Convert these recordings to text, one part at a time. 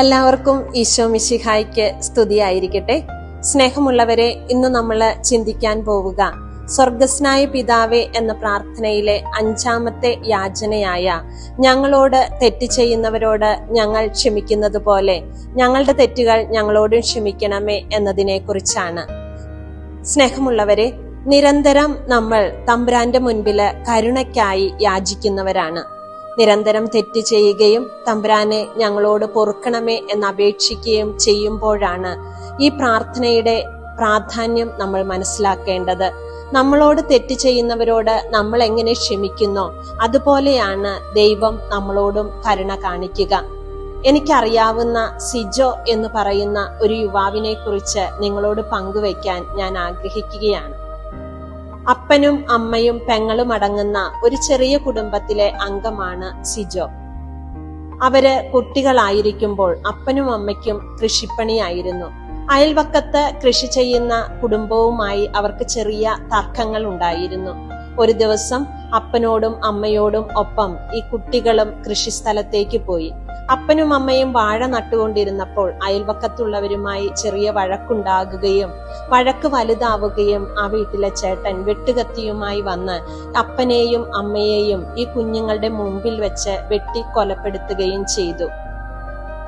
എല്ലാവർക്കും ഈശോ മിശിഹായ്ക്ക് സ്തുതിയായിരിക്കട്ടെ. സ്നേഹമുള്ളവരെ ഇന്ന് നമ്മൾ ചിന്തിക്കാൻ പോവുക. സ്വർഗസ്നായ പിതാവേ എന്ന പ്രാർത്ഥനയിലെ അഞ്ചാമത്തെ യാചനയായ ഞങ്ങളോട് തെറ്റ് ചെയ്യുന്നവരോട് ഞങ്ങൾ ക്ഷമിക്കുന്നത് പോലെ ഞങ്ങളുടെ തെറ്റുകൾ ഞങ്ങളോടും ക്ഷമിക്കണമേ എന്നതിനെ കുറിച്ചാണ് സ്നേഹമുള്ളവരെ നിരന്തരം നമ്മൾ തമ്പുരാന്റെ മുൻപിൽ കരുണയ്ക്കായി യാചിക്കുന്നവരാണ്. നിരന്തരം തെറ്റ് ചെയ്യുകയും തമ്പുരാനെ ഞങ്ങളോട് പൊറുക്കണമേ എന്ന് അപേക്ഷിക്കുകയും ചെയ്യുമ്പോഴാണ് ഈ പ്രാർത്ഥനയുടെ പ്രാധാന്യം നമ്മൾ മനസ്സിലാക്കേണ്ടത്. നമ്മളോട് തെറ്റ് ചെയ്യുന്നവരോട് നമ്മൾ എങ്ങനെ ക്ഷമിക്കുന്നോ അതുപോലെയാണ് ദൈവം നമ്മളോടും കരുണ കാണിക്കുക. എനിക്കറിയാവുന്ന സിജോ എന്ന് പറയുന്ന ഒരു യുവാവിനെ കുറിച്ച് നിങ്ങളോട് പങ്കുവയ്ക്കാൻ ഞാൻ ആഗ്രഹിക്കുകയാണ്. അപ്പനും അമ്മയും പെങ്ങളും അടങ്ങുന്ന ഒരു ചെറിയ കുടുംബത്തിലെ അംഗമാണ് സിജോ. അവർ കുട്ടികളായിരിക്കുമ്പോൾ അപ്പനും അമ്മയ്ക്കും കൃഷിപ്പണിയായിരുന്നു. അയൽവക്കത്ത് കൃഷി ചെയ്യുന്ന കുടുംബവുമായി അവർക്ക് ചെറിയ തർക്കങ്ങൾ ഉണ്ടായിരുന്നു ഒരു ദിവസം അപ്പനോടും അമ്മയോടും ഒപ്പം ഈ കുട്ടികളും കൃഷിസ്ഥലത്തേക്ക് പോയി. അപ്പനും അമ്മയും വാഴ നട്ടുകൊണ്ടിരുന്നപ്പോൾ അയൽവക്കത്തുള്ളവരുമായി ചെറിയ വഴക്കുണ്ടാകുകയും വഴക്ക് വലുതാവുകയും ആ വീട്ടിലെ ചേട്ടൻ വെട്ടുകത്തിയുമായി വന്ന് അപ്പനെയും അമ്മയെയും ഈ കുഞ്ഞുങ്ങളുടെ മുമ്പിൽ വെച്ച് വെട്ടി കൊലപ്പെടുത്തുകയും ചെയ്തു.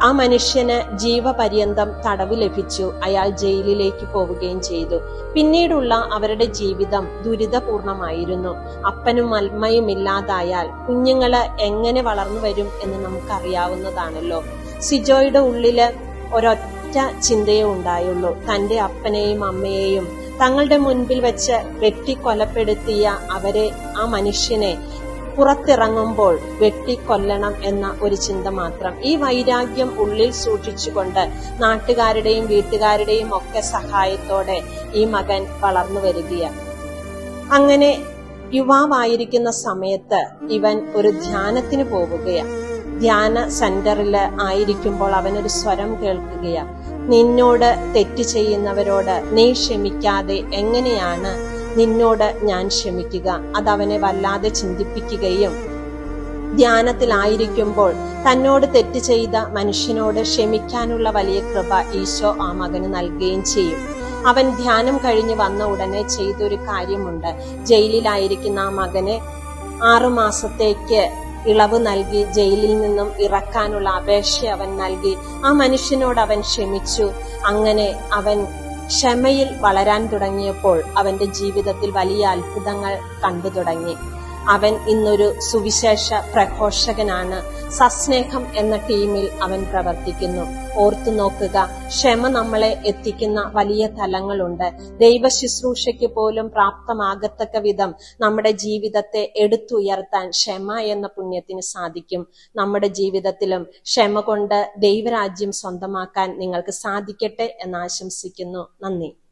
ആ മനുഷ്യന് ജീവപര്യന്തം തടവ് ലഭിച്ചു. അയാൾ ജയിലിലേക്ക് പോവുകയും ചെയ്തു. പിന്നീടുള്ള അവരുടെ ജീവിതം ദുരിതപൂർണമായിരുന്നു. അപ്പനും അമ്മയും ഇല്ലാതായാൽ കുഞ്ഞുങ്ങൾ എങ്ങനെ വളർന്നു വരും എന്ന് നമുക്കറിയാവുന്നതാണല്ലോ. സിജോയുടെ ഉള്ളിൽ ഒരൊറ്റ ചിന്തയേ ഉണ്ടായുള്ളൂ. തന്റെ അപ്പനെയും അമ്മയെയും തങ്ങളുടെ മുൻപിൽ വെച്ച് വെട്ടിക്കൊലപ്പെടുത്തിയ അവരെ ആ മനുഷ്യനെ പുറത്തിറങ്ങുമ്പോൾ വെട്ടിക്കൊല്ലണം എന്ന ഒരു ചിന്ത മാത്രം. ഈ വൈരാഗ്യം ഉള്ളിൽ സൂക്ഷിച്ചുകൊണ്ട് നാട്ടുകാരുടെയും വീട്ടുകാരുടെയും ഒക്കെ സഹായത്തോടെ ഈ മകൻ വളർന്നു വരികയാണ്. അങ്ങനെ യുവാവായിരിക്കുന്ന സമയത്ത് ഇവൻ ഒരു ധ്യാനത്തിന് പോവുകയാണ്. ധ്യാന സെന്ററിൽ ആയിരിക്കുമ്പോൾ അവനൊരു സ്വരം കേൾക്കുകയാണ്. നിന്നോട് തെറ്റ് ചെയ്യുന്നവരോട് നീ ക്ഷമിക്കാതെ എങ്ങനെയാണ് നിന്നോട് ഞാൻ ക്ഷമിക്കുക. അത് അവനെ വല്ലാതെ ചിന്തിപ്പിക്കുകയും ധ്യാനത്തിലായിരിക്കുമ്പോൾ തന്നോട് തെറ്റ് ചെയ്ത മനുഷ്യനോട് ക്ഷമിക്കാനുള്ള വലിയ കൃപ ഈശോ ആ മകന് നൽകുകയും ചെയ്യും. അവൻ ധ്യാനം കഴിഞ്ഞ് വന്ന ഉടനെ ചെയ്തൊരു കാര്യമുണ്ട്. ജയിലിലായിരിക്കുന്ന ആ മകനെ ആറുമാസത്തേക്ക് ഇളവ് നൽകി ജയിലിൽ നിന്നും ഇറക്കാനുള്ള അപേക്ഷ അവൻ നൽകി. ആ മനുഷ്യനോട് അവൻ ക്ഷമിച്ചു. അങ്ങനെ അവൻ ക്ഷമയിൽ വളരാൻ തുടങ്ങിയപ്പോൾ അവന്റെ ജീവിതത്തിൽ വലിയ അത്ഭുതങ്ങൾ കണ്ടു തുടങ്ങി അവൻ ഇന്നൊരു സുവിശേഷ പ്രഘോഷകനാണ്. സസ്നേഹം എന്ന ടീമിൽ അവൻ പ്രവർത്തിക്കുന്നു. ഓർത്തു നോക്കുക ക്ഷമ നമ്മളെ എത്തിക്കുന്ന വലിയ തലങ്ങളുണ്ട്. ദൈവ ശുശ്രൂഷയ്ക്ക് പോലും പ്രാപ്തമാകത്തക്ക വിധം നമ്മുടെ ജീവിതത്തെ എടുത്തുയർത്താൻ ക്ഷമ എന്ന പുണ്യത്തിന് സാധിക്കും. നമ്മുടെ ജീവിതത്തിലും ക്ഷമ കൊണ്ട് ദൈവരാജ്യം സ്വന്തമാക്കാൻ നിങ്ങൾക്ക് സാധിക്കട്ടെ എന്ന് ആശംസിക്കുന്നു. നന്ദി.